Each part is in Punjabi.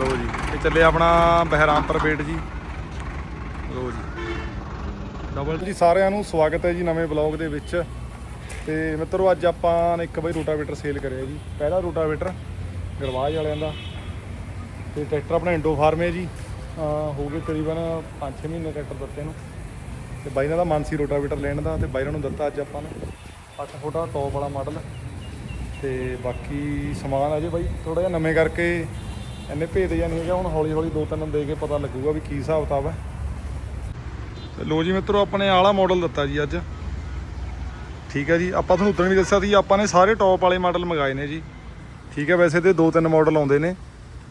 ਲੋ ਜੀ, ਇਹ ਚੱਲੇ ਆਪਣਾ ਬਹਿਰਾਮਪੁਰ ਬੇਟ ਜੀ। ਲੋ ਜੀ। ਡਬਲ ਜੀ, ਸਾਰਿਆਂ ਨੂੰ ਸਵਾਗਤ ਹੈ ਜੀ ਨਵੇਂ ਬਲੌਗ ਦੇ ਵਿੱਚ। ਤੇ ਮਿੱਤਰੋ, ਅੱਜ ਆਪਾਂ ਨੇ ਇੱਕ ਵਾਰੀ ਰੋਟਾਵੇਟਰ ਸੇਲ ਕਰਿਆ ਜੀ। ਪਹਿਲਾ ਰੋਟਾਵੇਟਰ ਗਰਵਾਜ ਵਾਲਿਆਂ ਦਾ। ਤੇ ਟਰੈਕਟਰ ਆਪਣਾ ਇੰਡੋ ਫਾਰਮ ਹੈ ਜੀ। ਹੋ ਗਏ ਤਕਰੀਬਨ 5-6 ਮਹੀਨੇ ਟਰੈਕਟਰ ਦਿੱਤੇ ਨੂੰ। ਤੇ ਬਾਈ ਦਾ ਮਨ ਸੀ ਰੋਟਾਵੇਟਰ ਲੈਣ ਦਾ ਤੇ ਬਾਈ ਨਾਲ ਨੂੰ ਦਿੱਤਾ ਅੱਜ ਆਪਾਂ ਨੇ। 8 ਫੁੱਟਾ ਟੌਪ ਵਾਲਾ ਮਾਡਲ। ਤੇ ਬਾਕੀ ਸਮਾਨ ਅਜੇ ਬਾਈ ਥੋੜਾ ਜਿਹਾ ਨਵੇਂ ਕਰਕੇ ਇੰਨੇ ਭੇਦ ਜਾਂ ਨਹੀਂ ਹੈਗਾ, ਹੁਣ ਹੌਲੀ ਹੌਲੀ ਦੋ ਤਿੰਨ ਦੇ ਕੇ ਪਤਾ ਲੱਗੂਗਾ ਵੀ ਕੀ ਹਿਸਾਬ ਕਿਤਾਬ ਹੈ। ਤੇ ਲੋ ਜੀ ਮਿੱਤਰੋ, ਆਪਣੇ ਆਲਾ ਮਾਡਲ ਦਿੱਤਾ ਜੀ ਅੱਜ। ਠੀਕ ਹੈ ਜੀ, ਆਪਾਂ ਤੁਹਾਨੂੰ ਉਦੋਂ ਵੀ ਦੱਸਿਆ ਸੀ, ਆਪਾਂ ਨੇ ਸਾਰੇ ਟੌਪ ਵਾਲੇ ਮਾਡਲ ਮੰਗਾਏ ਨੇ ਜੀ। ਠੀਕ ਹੈ, ਵੈਸੇ ਤੇ ਦੋ ਤਿੰਨ ਮਾਡਲ ਆਉਂਦੇ ਨੇ।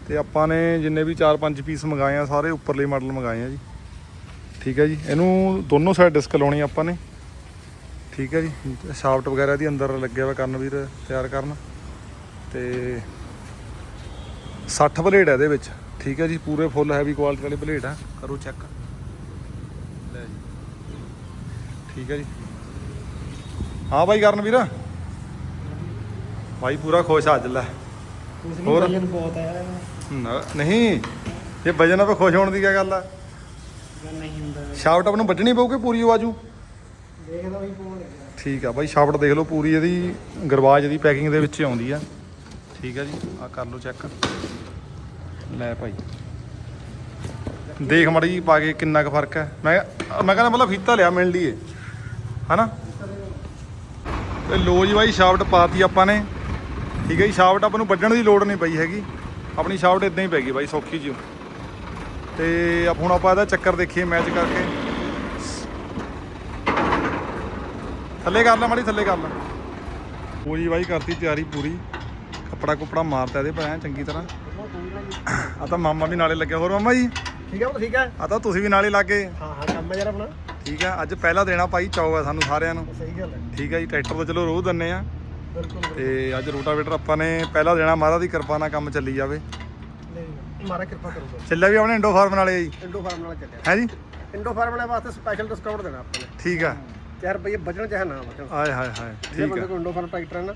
ਤੇ ਆਪਾਂ ਨੇ ਜਿੰਨੇ ਵੀ 4-5 ਪੀਸ ਮੰਗਾਏ ਆ, ਸਾਰੇ ਉੱਪਰਲੇ ਮਾਡਲ ਮੰਗਾਏ ਆ ਜੀ। ਠੀਕ ਹੈ ਜੀ, ਇਹਨੂੰ ਦੋਨੋਂ ਸਾਈਡ ਡਿਸਕ ਲਾਉਣੀ ਆਪਾਂ ਨੇ। ਠੀਕ ਹੈ ਜੀ ਸ਼ਾਫਟ ਵਗੈਰਾ ਦੀ ਅੰਦਰ ਲੱਗਿਆ ਹੋਇਆ ਕਰਨਵੀਰ, ਤਿਆਰ ਕਰਨ। ਤੇ 60 ਬਲੇਡ ਹੈ ਇਹਦੇ ਵਿੱਚ। ਠੀਕ ਹੈ ਜੀ ਪੂਰੇ ਫੁੱਲ ਹੈਵੀ ਕੁਆਲਿਟੀ ਵਾਲੇ ਬਲੇਡ ਆ। ਕਰੋ ਚੈੱਕ ਲੈ ਜੀ। ਠੀਕ ਹੈ ਜੀ। ਹਾਂ ਬਾਈ ਕਰਨਵੀਰ। ਬਾਈ ਪੂਰਾ ਖੁਸ਼ ਆ ਅੱਜ ਲੈ। ਹੋਰ? ਨਹੀਂ ਵਜਨ ਬਹੁਤ ਨਾ- ਨਹੀਂ ਇਹ ਵਜਨ ਆਪੇ ਖੁਸ਼ ਹੋਣ ਦੀ ਕੀ ਗੱਲ ਆ? ਨਹੀਂ ਹੁੰਦਾ। ਸ਼ਾਫਟ ਆਪ ਨੂੰ ਵੱਢਣੀ ਪਊਗੀ ਪੂਰੀ ਆਵਾਜ਼ੂ ਦੇਖਦਾ ਕੋਲ ਲੱਗਿਆ ਠੀਕ ਆ ਬਾਈ ਸ਼ਾਫਟ ਦੇਖ ਲਓ ਪੂਰੀ ਇਹਦੀ ਗਰਵਾਜ ਦੀ ਪੈਕਿੰਗ ਦੇ ਵਿੱਚ ਆਉਂਦੀ ਆ। ਠੀਕ ਹੈ ਜੀ ਆ ਕਰ ਲਓ ਚੈੱਕ ਲੈ ਭਾਈ। ਦੇਖ ਮੜੀ ਜੀ ਪਾ ਕੇ ਕਿੰਨਾ ਕੁ ਫ਼ਰਕ ਹੈ। ਮੈਂ ਮੈਂ ਕਹਿੰਦਾ ਮਤਲਬ ਫੀਤਾ ਲਿਆ ਮਿਲ ਲਈਏ ਹਨਾ? ਤੇ ਲੋ ਜੀ ਬਾਈ, ਸ਼ਾਫਟ ਪਾਤੀ ਆਪਾਂ ਨੇ। ਠੀਕ ਹੈ ਜੀ, ਸ਼ਾਫਟ ਆਪਾਂ ਨੂੰ ਵੱਢਣ ਦੀ ਲੋੜ ਨਹੀਂ ਪਈ ਹੈਗੀ। ਆਪਣੀ ਸ਼ਾਫਟ ਇਦਾਂ ਹੀ ਪੈ ਗਈ ਬਾਈ, ਸੌਖੀ ਜੀ ਤੇ ਆਪ ਹੁਣ ਆਪਾਂ ਇਹਦਾ ਚੱਕਰ ਦੇਖੀਏ ਮੈਚ ਕਰਕੇ। ਥੱਲੇ ਕਰ ਲੈ ਮਾੜੀ, ਥੱਲੇ ਕਰ ਲੈ। ਉਹ ਜੀ ਬਾਈ, ਕਰਤੀ ਤਿਆਰੀ ਪੂਰੀ। ਕੱਪੜਾ ਕੁਪੜਾ ਮਾਰਤਾ ਇਹਦੇ ਪਰ ਐ ਚੰਗੀ ਤਰ੍ਹਾਂ। ਆ ਤਾਂ ਮਾਮਾ ਵੀ ਨਾਲੇ ਲੱਗਿਆ। ਹੋਰ ਮਾਮਾ ਜੀ? ਠੀਕ ਉਹ ਠੀਕ ਹੈ? ਆ ਤਾਂ ਤੁਸੀਂ ਵੀ ਨਾਲੇ ਲੱਗੇ। ਹਾਂ ਹਾਂ ਕੰਮ ਹੈ ਯਾਰ ਆਪਣਾ। ਠੀਕ ਆ ਅੱਜ ਪਹਿਲਾ ਦੇਣਾ ਭਾਈ ਚਾਓ ਆ ਸਾਨੂੰ ਸਾਰਿਆਂ ਨੂੰ। ਸਹੀ ਗੱਲ ਹੈ। ਠੀਕ ਆ ਜੀ ਟਰੈਕਟਰ ਤਾਂ ਚਲੋ ਰੋਜ਼ ਦਿੰਨੇ ਆ ਬਿਲਕੁਲ ਤੇ ਅੱਜ ਰੋਟਾਵੇਟਰ ਆਪਾਂ ਨੇ ਪਹਿਲਾ ਦੇਣਾ ਮਹਾਰਾਜ ਦੀ ਕਿਰਪਾ ਨਾਲ ਕੰਮ ਚੱਲੀ ਜਾਵੇ। ਮਾਰਾ ਕਿਰਪਾ ਕਰੂਗਾ। ਚੱਲਿਆ ਵੀ ਆਪਣੇ ਇੰਡੋ ਫਾਰਮ ਨਾਲੇ ਆ ਜੀ। ਇੰਡੋ ਫਾਰਮ ਨਾਲ ਚੱਲਿਆ। ਹੈ ਜੀ? ਇੰਡੋ ਫਾਰਮ ਵਾਲੇ ਵਾਸਤੇ ਸਪੈਸ਼ਲ ਡਿਸਕਾਊਂਟ ਦੇਣਾ ਆਪਾਂ ਨੇ। ਠੀਕ ਆ 4 ਰੁਪਏ ਬਚਣ ਚਾਹੇ ਨਾ ਬਚਣ ਆਏ ਹਾਏ ਹਾਏ। ਠੀਕ ਬੰਦੇ ਆ ਇੰਡੋ ਫਾਰਮ ਟਰੈਕਟਰ ਹੈ ਨਾ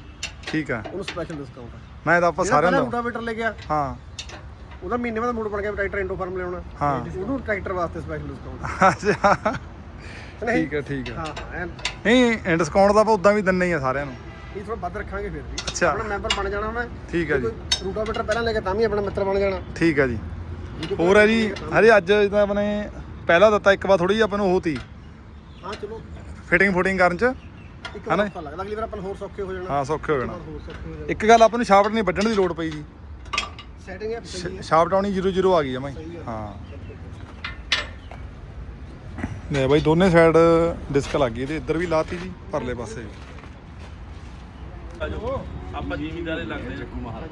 ਠੀਕ ਆ। ਉਹਨੂੰ ਸਪੈਸ਼ਲ ਡਿਸਕਾਊਂਟ ਹੈ ਮੈਂ ਤਾਂ ਆਪਾਂ ਸਾਰਿਆਂ ਦਾ ਰੋਟਾਵੇਟਰ ਲੈ ਗਿਆ। ਹਾਂ। ਉਹਦਾ ਮਹੀਨੇ ਬਾਅਦ ਮੂਡ ਬਣ ਗਿਆ ਟਰੈਕਟਰ ਇੰਡੋ ਫਾਰਮ ਲਿਆਉਣਾ। ਹਾਂ। ਉਹਨੂੰ ਟਰੈਕਟਰ ਵਾਸਤੇ ਸਪੈਸ਼ਲ ਡਿਸਕਾਊਂਟ ਅੱਛਾ। ਠੀਕ ਆ ਠੀਕ ਆ। ਹਾਂ ਨਹੀਂ ਡਿਸਕਾਊਂਟ ਤਾਂ ਆਪਾਂ ਉਦਾਂ ਵੀ ਦਿੰਨੇ ਹੀ ਆ ਸਾਰਿਆਂ ਨੂੰ। ਇਹ ਥੋੜਾ ਵੱਧ ਰੱਖਾਂਗੇ ਫਿਰ ਵੀ। ਅੱਛਾ। ਆਪਣਾ ਮੈਂਬਰ ਬਣ ਜਾਣਾ ਮੈਂ। ਠੀਕ ਆ ਜੀ ਰੂਟਾਵੇਟਰ ਪਹਿਲਾਂ ਲੈ ਕੇ ਤਾਂ ਵੀ ਆਪਣਾ ਮਿੱਤਰ ਬਣ ਜਾਣਾ। ਠੀਕ ਆ ਜੀ। ਹੋਰ ਹੈ ਜੀ ਹਰੇ ਅੱਜ ਤਾਂ ਆਪਣੇ ਪਹਿਲਾ ਦਿੱਤਾ ਇੱਕ ਵਾਰ ਥੋੜੀ ਜਿਹੀ ਆਪਾਂ ਨੂੰ ਉਹ ਤੀ। ਹਾਂ ਚਲੋ। ਫਿਟਿੰਗ ਫੁਟਿੰਗ ਕਰਨ ਚ। ਇੱਕ ਹਨਾ? ਪਤਾ ਲੱਗਦਾ ਅਗਲੀ ਵਾਰ ਆਪਾਂ ਨੂੰ ਹੋਰ ਸੌਖੇ ਹੋ ਜਾਣਾ। ਹਾਂ ਸੌਖੇ ਹੋ ਜਾਣਾ। ਹੋਰ ਸੌਖੇ ਹੋ ਜਾਣਾ। ਇੱਕ ਗੱਲ ਆਪਾਂ ਨੂੰ ਸ਼ਾਫਟ ਨਹੀਂ ਵੱਢਣ ਦੀ ਲੋੜ ਪਈ ਜੀ। ਸੈਟਿੰਗ ਹੈ ਸਹੀ ਹੈ। ਸ਼ਾਫਟ ਆਉਣੀ 00 ਆ ਗਈ ਸਹੀ ਆ। ਹਾਂ। ਲੈ ਬਾਈ ਦੋਨੇ ਸਾਈਡ ਡਿਸਕ ਲੱਗ ਗਈ ਇਹਦੇ ਇੱਧਰ ਵੀ ਲਾਤੀ ਜੀ ਪਰਲੇ ਪਾਸੇ ਵੀ। ਆਪਾਂ ਜੀਵੀਦਾਰੇ ਲੱਗਦੇ ਚੱਕੂ ਮਹਾਰਾਜ।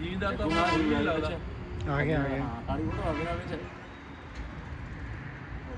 ਜੀਵੀਦਾਰ ਤਾਂ ਮਾਰ ਹੀ ਲੱਗਦਾ। ਆ ਗਿਆ ਆ ਗਿਆ ਤਾੜੀ ਫੋਟੋ ਆ ਗਿਆ ਵਿੱਚ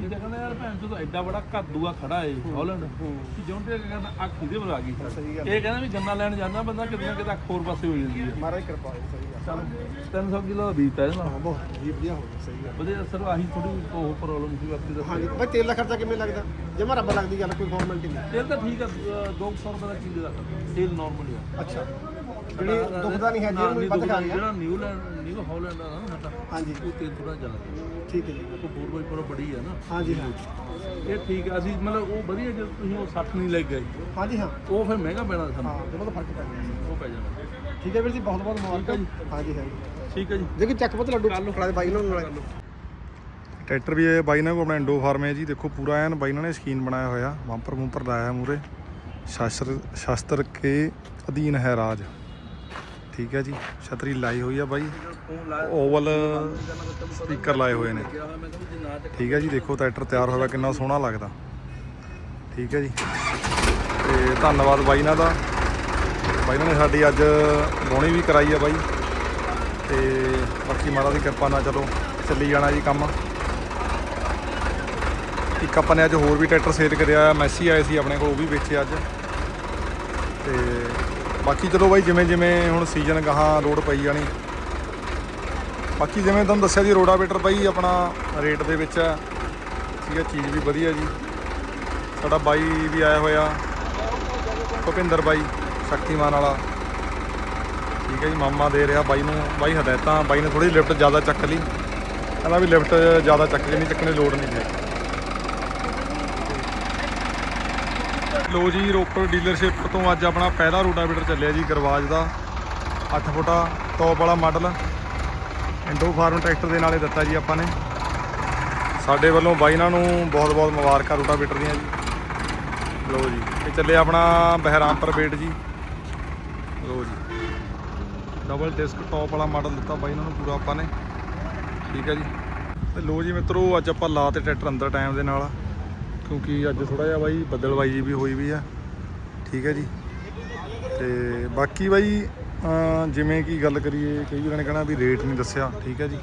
ਤਾਂ ਕਹਿੰਦਾ ਯਾਰ ਭੈਣ ਚੋਦ ਐਡਾ ਬੜਾ ਕੱਦੂਆ ਖੜਾ ਏ ਹਾਲੈਂਡ। ਹੂੰ। ਕਿ ਜੌਂਡੀਅਰ ਕਹਿੰਦਾ ਅੱਖ ਇਹਦੇ ਪਰ ਆ ਗਈ। ਸਹੀ ਗੱਲ ਇਹ ਕਹਿੰਦਾ ਵੀ ਗੰਨਾ ਲੈਣ ਜਾਂਦਾ ਬੰਦਾ ਕਿਤੇ ਨਾ ਕਿਤੇ ਅੱਖ ਹੋਰ ਪਾਸੇ ਹੋ ਜਾਂਦੀ ਹੈ। ਮਹਾਰਾਜ ਕਿਰਪਾ ਹੈ ਸਹੀ ਗੱਲ ਚੱਲ 300 ਕਿਲੋ ਦਾ ਬੀਤਾ ਇਹਦਾ ਹਾਂ ਬਹੁਤ ਜੀ ਵਧੀਆ ਹੋ ਗਿਆ ਸਹੀ ਗੱਲ ਵਧੀਆ ਸਰ ਆਹੀ ਥੋੜੀ ਉਹ ਪ੍ਰੋਬਲਮ ਸੀ ਬਾਕੀ ਦਾ ਹਾਂਜੀ ਬਾਈ ਤੇਲ ਦਾ ਖਰਚਾ ਕਿਵੇਂ ਲੱਗਦਾ? ਜਮਾ ਰੱਬ ਲੱਗਦੀ ਗੱਲ ਕੋਈ ਫਾਰਮੈਲਿਟੀ ਨਹੀਂ। ਤੇਲ ਤਾਂ ਠੀਕ ਆ 200 ਰੁਪਏ ਦਾ ਕਿਲੋ ਦਾ ਤੇਲ ਨਾਰਮਲ ਆ। ਅੱਛਾ। ਜਿਹੜੀ ਦੁਖਦਾ ਨਹੀਂ ਹੈ ਜੇ ਕੋਈ ਵੱਧ ਖਾ ਗਿਆ ਜਿਹੜਾ ਨਿਊਲੈਂਡ ਨਿਊ ਹਾਲੈਂਡ ਆ ਨਾ ਸਾਡਾ ਹਾਂਜੀ। ਉਹ ਤੇਲ ਥੋੜਾ ਜ਼ਿਆਦਾ। ਠੀਕ ਹੈ ਜੀ। ਉਹ ਬੋਰ ਬਾਈ ਪਰ ਬੜੀ ਆ ਨਾ। ਹਾਂਜੀ ਹਾਂ। ਇਹ ਠੀਕ ਆ ਅਸੀਂ ਮਤਲਬ ਉਹ ਵਧੀਆ ਜੇ ਤੁਸੀਂ ਉਹ 60 ਨਹੀਂ ਲੈ ਗਏ ਹਾਂਜੀ ਹਾਂ। ਉਹ ਫਿਰ ਮਹਿੰਗਾ ਪੈਣਾ ਸਾਨੂੰ। ਹਾਂ ਜਮਾ ਤਾਂ ਫ਼ਰਕ ਪੈ ਗਿਆ। ਉਹ ਪੈ ਜਾਣਾ। ਠੀਕ ਹੈ ਵੀਰ ਜੀ ਬਹੁਤ ਬਹੁਤ ਮੁਬਾਰਕਾਂ। ਹੈ ਹਾਂਜੀ ਹਾਂਜੀ ਠੀਕ ਹੈ ਜੀ। ਦੇਖੀ ਚੱਕ ਪੁੱਤ ਲੱਡੂ। ਖੜਾ ਦੇ ਬਾਈ ਨੂੰ। ਨਾਲ ਟਰੈਕਟਰ ਵੀ ਇਹ ਬਾਈ ਨਾਲ ਕੋਲ ਆਪਣਾ ਇੰਡੋ ਫਾਰਮ ਹੈ ਜੀ। ਦੇਖੋ ਪੂਰਾ ਐਨ ਬਾਈ ਨਾਲ ਨੇ ਸਕੀਨ ਬਣਾਇਆ ਹੋਇਆ। ਬੰਪਰ ਬੰਪਰ ਲਾਇਆ ਮੂਰੇ। ਸ਼ਾਸਤਰ ਸ਼ਾਸਤਰ ਕੇ ਅਧੀਨ ਹੈ ਰਾਜ। ਠੀਕ ਹੈ ਜੀ, ਛਤਰੀ ਲਾਈ ਹੋਈ ਆ ਬਾਈ। ਓਵਲ ਸਪੀਕਰ ਲਾਏ ਹੋਏ ਨੇ। ਠੀਕ ਹੈ ਜੀ, ਦੇਖੋ ਟਰੈਕਟਰ ਤਿਆਰ ਹੋਇਆ, ਕਿੰਨਾ ਸੋਹਣਾ ਲੱਗਦਾ। ਠੀਕ ਹੈ ਜੀ। ਤੇ ਧੰਨਵਾਦ ਬਾਈ ਨਾਲ ਦਾ। ਬਾਈ ਨਾਲ ਨੇ ਸਾਡੀ ਅੱਜ ਬੋਣੀ ਵੀ ਕਰਾਈ ਆ ਬਾਈ। ਤੇ ਬਾਕੀ ਮਾਤਾ ਦੀ ਕਿਰਪਾ ਨਾਲ ਚਲੋ, ਚੱਲੀ ਜਾਣਾ ਜੀ ਕੰਮ। ਇੱਕ ਆਪਾਂ ਨੇ ਅੱਜ ਹੋਰ ਵੀ ਟਰੈਕਟਰ ਸੇਲ ਕਰਿਆ ਮੈਸੀ ਆਏ ਸੀ ਆਪਣੇ ਕੋਲ, ਉਹ ਵੀ ਵੇਚੇ ਅੱਜ। ਤੇ ਬਾਕੀ ਚਲੋ ਬਾਈ, ਜਿਵੇਂ ਜਿਵੇਂ ਹੁਣ ਸੀਜ਼ਨ ਗਾਹਾਂ ਰੋਡ ਪਈ ਜਾਣੀ। ਬਾਕੀ ਜਿਵੇਂ ਤੁਹਾਨੂੰ ਦੱਸਿਆ ਜੀ ਰੋਡਾਵੇਟਰ ਬਾਈ ਆਪਣਾ ਰੇਟ ਦੇ ਵਿੱਚ ਹੈ। ਠੀਕ ਹੈ, ਚੀਜ਼ ਵੀ ਵਧੀਆ ਜੀ। ਸਾਡਾ ਬਾਈ ਵੀ ਆਇਆ ਹੋਇਆ, ਭੁਪਿੰਦਰ ਬਾਈ ਸ਼ਕਤੀਮਾਨ ਵਾਲਾ। ਠੀਕ ਹੈ ਜੀ, ਮਾਮਾ ਦੇ ਰਿਹਾ ਬਾਈ ਨੂੰ। ਬਾਈ ਹਦਾਇਤਾਂ, ਬਾਈ ਨੇ ਥੋੜੀ ਲਿਫਟ ਜ਼ਿਆਦਾ ਚੱਕ ਲਈ। ਕਹਿੰਦਾ ਵੀ ਲਿਫਟ ਜ਼ਿਆਦਾ ਚੱਕ ਕੇ ਨਹੀਂ ਚੱਕਣੇ ਲੋੜ ਨਹੀਂ ਹੈ। ਲੋ ਜੀ, ਰੋਪੜ ਡੀਲਰਸ਼ਿਪ ਤੋਂ ਅੱਜ ਆਪਣਾ ਪਹਿਲਾ ਰੋਟਾਵੇਟਰ ਚੱਲਿਆ ਜੀ ਗਰਵਾਜ ਦਾ। 8 ਫੁੱਟਾ ਟੌਪ ਵਾਲਾ ਮਾਡਲ ਇੰਡੋ ਫਾਰਮ ਟਰੈਕਟਰ ਦੇ ਨਾਲੇ ਦਿੱਤਾ ਜੀ ਆਪਾਂ ਨੇ। ਸਾਡੇ ਵੱਲੋਂ ਬਾਈਨਾਂ ਨੂੰ ਬਹੁਤ ਬਹੁਤ ਮੁਬਾਰਕਾਂ ਰੋਟਾਵੇਟਰ ਦੀਆਂ ਜੀ। ਲੋ ਜੀ, ਇਹ ਚੱਲਿਆ ਆਪਣਾ ਬਹਿਰਾਮਪੁਰ ਬੇਟ ਜੀ। ਲੋ ਜੀ ਡਬਲ ਡਿਸਕ ਟੌਪ ਵਾਲਾ ਮਾਡਲ ਦਿੱਤਾ ਬਾਈਨਾਂ ਨੂੰ ਪੂਰਾ ਆਪਾਂ ਨੇ। ਠੀਕ ਹੈ ਜੀ। ਤੇ ਲੋ ਜੀ ਮਿੱਤਰੋ, ਅੱਜ ਆਪਾਂ ਲਾ ਤੇ ਟਰੈਕਟਰ ਅੰਦਰ ਟਾਈਮ ਦੇ ਨਾਲ। ਕਿਉਂਕਿ ਅੱਜ ਥੋੜਾ ਜਿਹਾ ਬਾਈ ਬੱਦਲਬਾਈ ਵੀ ਹੋਈ ਵੀ ਆ। ਠੀਕ ਹੈ ਜੀ। ਤੇ ਬਾਕੀ ਬਾਈ ਜਿਵੇਂ ਕਿ ਗੱਲ ਕਰੀਏ, ਕਈ ਵੀਰਾਂ ਨੇ ਕਹਿਣਾ ਵੀ ਰੇਟ ਨਹੀਂ ਦੱਸਿਆ, ਠੀਕ ਹੈ ਜੀ।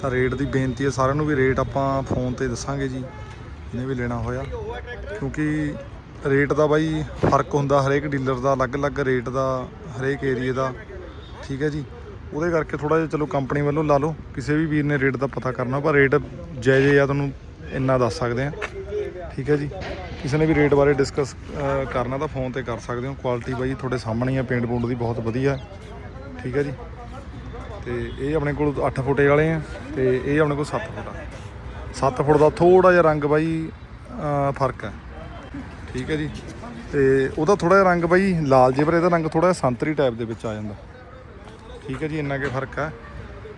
ਤਾਂ ਰੇਟ ਦੀ ਬੇਨਤੀ ਹੈ, ਸਾਰਿਆਂ ਨੂੰ ਵੀ ਰੇਟ ਆਪਾਂ ਫੋਨ ਤੇ ਦੱਸਾਂਗੇ ਜੀ ਜਿਹਨੇ ਵੀ ਲੈਣਾ ਹੋਇਆ। ਕਿਉਂਕਿ ਰੇਟ ਦਾ ਬਾਈ ਫ਼ਰਕ ਹੁੰਦਾ ਹਰੇਕ ਡੀਲਰ ਦਾ, ਅਲੱਗ-ਅਲੱਗ ਰੇਟ ਦਾ, ਹਰੇਕ ਏਰੀਏ ਦਾ, ਠੀਕ ਹੈ ਜੀ। ਉਹਦੇ ਕਰਕੇ ਥੋੜਾ ਜਿਹਾ ਚਲੋ ਕੰਪਨੀ ਵੱਲੋਂ ਲਾ ਲਓ, ਕਿਸੇ ਵੀ ਵੀਰ ਨੇ ਰੇਟ ਦਾ ਪਤਾ ਕਰਨਾ, ਪਰ ਰੇਟ ਜਾਇਜ਼ ਆ ਤੁਹਾਨੂੰ ਇੰਨਾ ਦੱਸ ਸਕਦੇ ਆ। ਠੀਕ ਹੈ ਜੀ। ਕਿਸੇ ਨੇ ਵੀ ਰੇਟ ਬਾਰੇ ਡਿਸਕਸ ਕਰਨਾ ਤਾਂ ਫੋਨ ਤੇ ਕਰ ਸਕਦੇ ਹੋ। ਕੁਆਲਿਟੀ ਬਾਈ ਤੁਹਾਡੇ ਸਾਹਮਣੇ ਹੀ ਆ ਪੇਂਟ ਪੂੰਟ ਦੀ ਬਹੁਤ ਵਧੀਆ। ਠੀਕ ਹੈ ਜੀ। ਤੇ ਇਹ ਆਪਣੇ ਕੋਲ 8 ਫੁੱਟੇ ਵਾਲੇ ਆ, ਤੇ ਇਹ ਆਪਣੇ ਕੋਲ 7 ਫੁੱਟ ਆ। 7 ਫੁੱਟ ਦਾ ਥੋੜਾ ਜਿਹਾ ਰੰਗ ਬਾਈ ਫ਼ਰਕ ਹੈ। ਠੀਕ ਹੈ ਜੀ। ਤੇ ਉਹਦਾ ਥੋੜਾ ਜਿਹਾ ਰੰਗ ਬਾਈ ਲਾਲ ਜਿਹੇ, ਪਰ ਇਹਦਾ ਰੰਗ ਥੋੜਾ ਜਿਹਾ ਸੰਤਰੀ ਟਾਈਪ ਦੇ ਵਿੱਚ ਆ ਜਾਂਦਾ। ਠੀਕ ਹੈ ਜੀ, ਇੰਨਾ ਕੇ ਫ਼ਰਕ ਹੈ।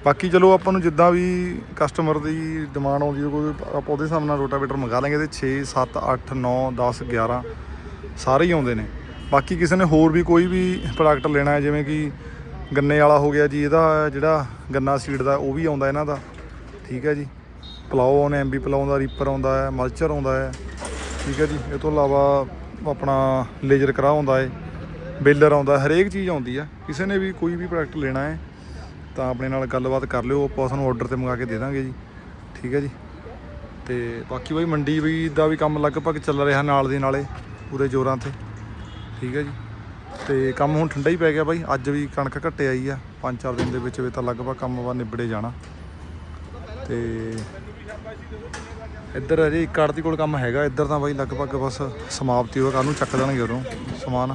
ਬਾਕੀ ਚਲੋ ਆਪਾਂ ਨੂੰ ਜਿੱਦਾਂ ਵੀ ਕਸਟਮਰ ਦੀ ਡਿਮਾਂਡ ਆਉਂਦੀ ਹੈ, ਕੋਈ ਆਪਾਂ ਉਹਦੇ ਹਿਸਾਬ ਨਾਲ ਰੋਟਾਵੇਟਰ ਮੰਗਾ ਲਾਂਗੇ ਤੇ 6 7 8 9 10 11 ਸਾਰੇ ਹੀ ਆਉਂਦੇ ਨੇ। ਬਾਕੀ ਕਿਸੇ ਨੇ ਹੋਰ ਵੀ ਕੋਈ ਵੀ ਪ੍ਰੋਡਕਟ ਲੈਣਾ ਹੈ, ਜਿਵੇਂ ਕਿ ਗੰਨੇ ਵਾਲਾ ਹੋ ਗਿਆ ਜੀ, ਇਹਦਾ ਜਿਹੜਾ ਗੰਨਾ ਸੀਡ ਦਾ, ਉਹ ਵੀ ਆਉਂਦਾ ਇਹਨਾਂ ਦਾ। ਠੀਕ ਹੈ ਜੀ। ਪਲਾਓ ਆਉਂਦੇ ਐਮਬੀ ਪਲਾਓ ਦਾ ਰੀਪਰ ਆਉਂਦਾ ਹੈ ਮਲਚਰ ਆਉਂਦਾ ਹੈ। ਠੀਕ ਹੈ ਜੀ। ਇਹ ਤੋਂ ਇਲਾਵਾ ਆਪਣਾ ਲੇਜ਼ਰ ਕਰਾ ਆਉਂਦਾ ਹੈ ਬੇਲਰ ਆਉਂਦਾ, ਹਰੇਕ ਚੀਜ਼ ਆਉਂਦੀ ਆ ਕਿਸੇ ਨੇ ਵੀ ਕੋਈ ਵੀ ਪ੍ਰੋਡਕਟ ਲੈਣਾ ਹੈ ਤਾਂ ਆਪਣੇ ਨਾਲ ਗੱਲਬਾਤ ਕਰ ਲਿਓ, ਆਪਾਂ ਤੁਹਾਨੂੰ ਆਰਡਰ ਤੇ ਮੰਗਾ ਕੇ ਦੇ ਦਾਂਗੇ ਜੀ। ਠੀਕ ਹੈ ਜੀ? ਤੇ ਬਾਕੀ ਬਈ ਮੰਡੀ ਵੀ ਦਾ ਵੀ ਕੰਮ ਲਗਭਗ ਚੱਲ ਰਿਹਾ ਨਾਲ ਦੀ ਨਾਲੇ, ਪੂਰੇ ਜ਼ੋਰਾਂ ਤੇ। ਠੀਕ ਹੈ ਜੀ? ਤੇ ਕੰਮ ਹੁਣ ਠੰਡਾ ਹੀ ਪੈ ਗਿਆ ਬਾਈ, ਅੱਜ ਵੀ ਕਣਕ ਘੱਟੇ ਆਈ ਆ। ਪੰਜ ਚਾਰ ਦਿਨ ਦੇ ਵਿੱਚ ਵਿੱਚ ਤਾਂ ਲਗਭਗ ਕੰਮ ਵਾ ਨਿਬੜੇ ਜਾਣਾ। ਤੇ ਇੱਧਰ ਅਜੇ ਇੱਕ ਆੜਤੀ ਕੋਲ ਕੰਮ ਹੈਗਾ, ਇੱਧਰ ਤਾਂ ਬਾਈ ਲਗਭਗ ਬਸ ਸਮਾਪਤੀ ਹੋ ਕੱਲ ਨੂੰ ਚੱਕ ਦੇਣਗੇ ਉਰੋਂ ਸਮਾਨ।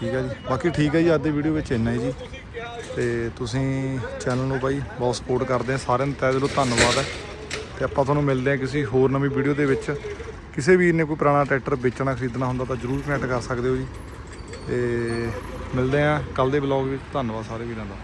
ਠੀਕ ਹੈ ਜੀ? ਬਾਕੀ ਠੀਕ ਹੈ ਜੀ, ਅੱਜ ਦੀ ਵੀਡੀਓ ਵਿੱਚ ਇੰਨਾ ਹੀ ਜੀ। ਤੇ ਤੁਸੀਂ ਚੈਨਲ ਨੂੰ ਬਾਈ ਬਹੁਤ ਸਪੋਰਟ ਕਰਦੇ ਆ, ਸਾਰਿਆਂ ਦਾ ਤਹਿ ਦਿਲੋਂ ਧੰਨਵਾਦ ਹੈ। ਤੇ ਆਪਾਂ ਤੁਹਾਨੂੰ ਮਿਲਦੇ ਆ ਕਿਸੇ ਹੋਰ ਨਵੀਂ ਵੀਡੀਓ ਦੇ ਵਿੱਚ। ਕਿਸੇ ਵੀਰ ਨੇ ਕੋਈ ਪੁਰਾਣਾ ਟਰੈਕਟਰ ਵੇਚਣਾ, ਖਰੀਦਣਾ ਹੁੰਦਾ ਤਾਂ ਜਰੂਰ ਕਨੈਕਟ ਕਰ ਸਕਦੇ ਹੋ ਜੀ। ਤੇ ਮਿਲਦੇ ਆ ਕੱਲ ਦੇ ਵਲੌਗ ਵਿੱਚ। ਧੰਨਵਾਦ ਸਾਰੇ ਵੀਰਾਂ ਦਾ।